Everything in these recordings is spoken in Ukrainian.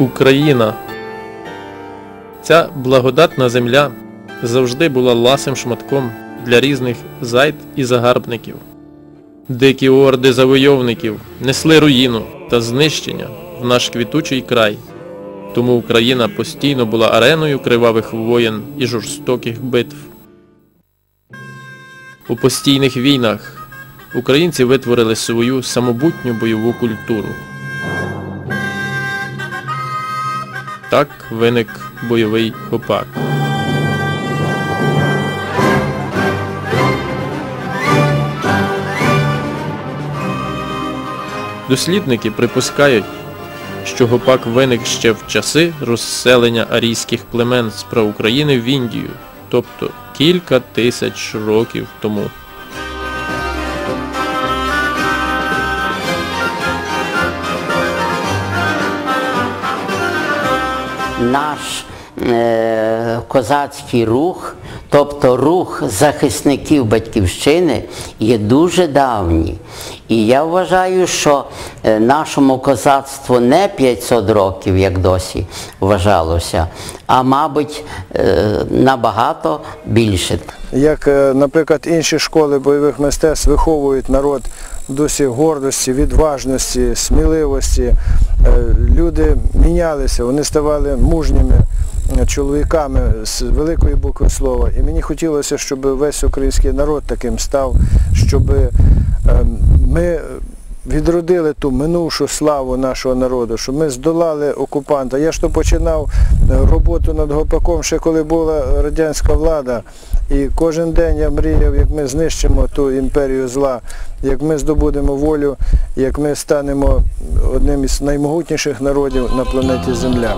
Україна. Ця благодатна земля завжди була ласим шматком для різних зайд і загарбників. Дикі орди завойовників несли руїну та знищення в наш квітучий край. Тому Україна постійно була ареною кривавих воєн і жорстоких битв. У постійних війнах українці витворили свою самобутню бойову культуру. Так виник бойовий гопак. Дослідники припускають, що гопак виник ще в часи розселення арійських племен з праукраїни в Індію, тобто кілька тисяч років тому. Наш е, козацький рух, тобто рух захисників батьківщини, є дуже давній. І я вважаю, що е, нашому козацтву не 500 років, як досі вважалося, а мабуть е, набагато більше. Як, наприклад, інші школи бойових мистецтв виховують народ в дусі гордості, відважності, сміливості. Е, Люди мінялися, вони ставали мужніми чоловіками з великої букви слова. І мені хотілося, щоб весь український народ таким став, щоб е, ми відродили ту минувшу славу нашого народу, що ми здолали окупанта. Я ж то починав е, роботу над Гопаком ще коли була радянська влада. І кожен день я мріяв, як ми знищимо ту імперію зла, як ми здобудемо волю, як ми станемо одним із наймогутніших народів на планеті Земля.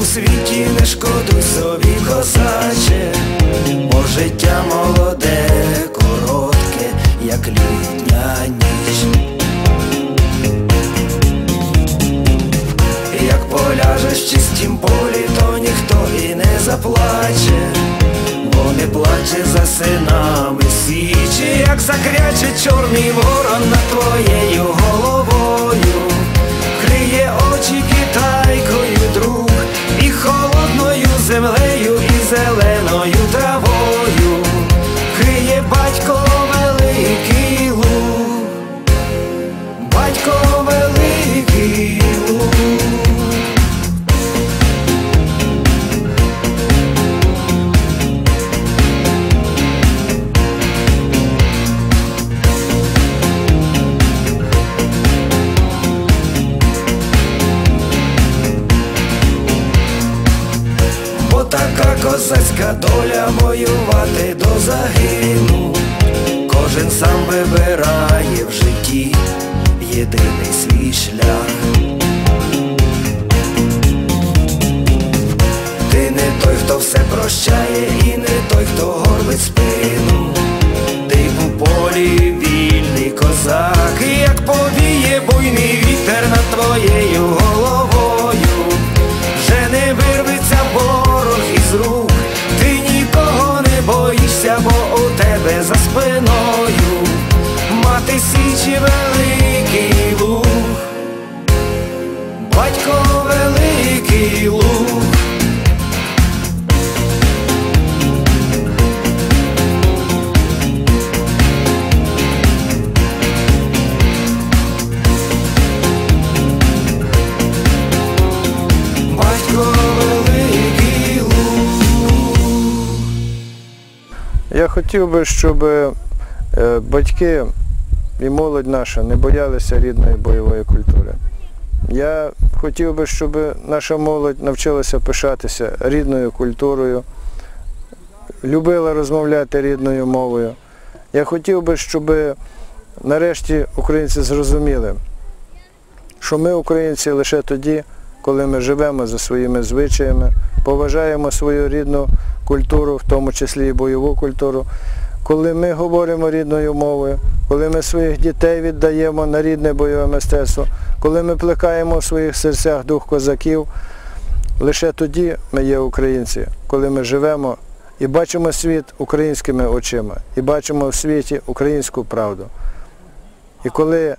Цьому світі не шкодуй собі, козаче, бо життя молоде, коротке, як літня ніч. Як поляжеш в чистім полі, то ніхто і не заплаче, бо не плаче за синами січі, як закряче чорний ворон над твоєю козацька доля воювати до загину. Кожен сам вибирає в житті єдиний свій шлях. Ти не той, хто все прощає, і не той, хто горбить спиною великий луг. батько великий луг. Я хотів би, щоб е, батьки і молодь наша не боялися рідної бойової культури. Я хотів би, щоб наша молодь навчилася пишатися рідною культурою, любила розмовляти рідною мовою. Я хотів би, щоб нарешті українці зрозуміли, що ми українці лише тоді, коли ми живемо за своїми звичаями, поважаємо свою рідну культуру, в тому числі і бойову культуру, коли ми говоримо рідною мовою, коли ми своїх дітей віддаємо на рідне бойове мистецтво, коли ми плекаємо в своїх серцях дух козаків, лише тоді ми є українці, коли ми живемо і бачимо світ українськими очима, і бачимо в світі українську правду. І коли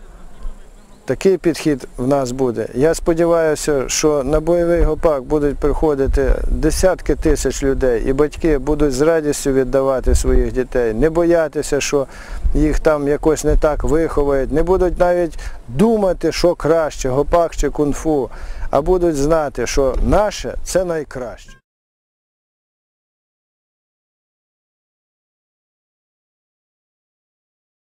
такий підхід в нас буде. Я сподіваюся, що на бойовий гопак будуть приходити десятки тисяч людей, і батьки будуть з радістю віддавати своїх дітей, не боятися, що їх там якось не так виховають, не будуть навіть думати, що краще, гопак чи кунг-фу, а будуть знати, що наше це найкраще.